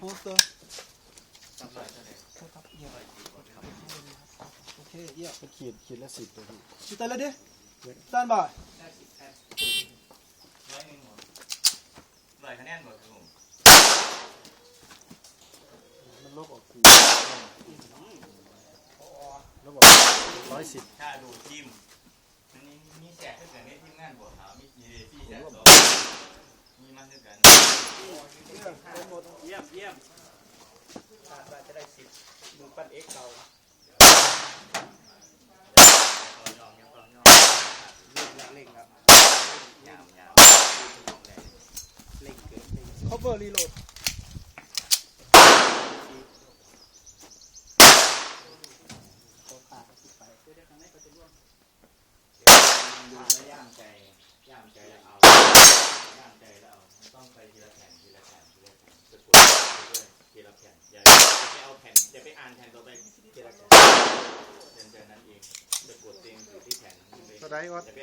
โฮสเตอร์สำหรับเท่าไหร่ครับเยี่ยมโอเคเยี่ยมไปขีดขีดละสิบตัวพี่ชิตาเลยดิสแตนบายได้สิบแปดร้อยหนึ่งหมดร้อยคะแนนหมดครับผมมันลบออกคือลบออกร้อยสิบถ้าดูทีมมันมีมีแจกขึ้นกันในทีมงานบวกขาวมีมีพี่แจกสองมีมาขึ้นกันเยี่ย มเยี่ยมคาดว่าจะได้สิบมือปั้นเอ็กเก่าต่อยอมยังต่อยอมเล่งแล้วเล่งแล้วยาวยาวเล่งเกินเล่งเวอร์รีโหลดตัวขาดไปดูแล้วย่ามใจาไปอ่านแทนต่อไปทีละแผ่นเดินเดินนั้นเองจะกดเตียงอยู่ที่แผ่นไปก็ได้วัดอย่าไป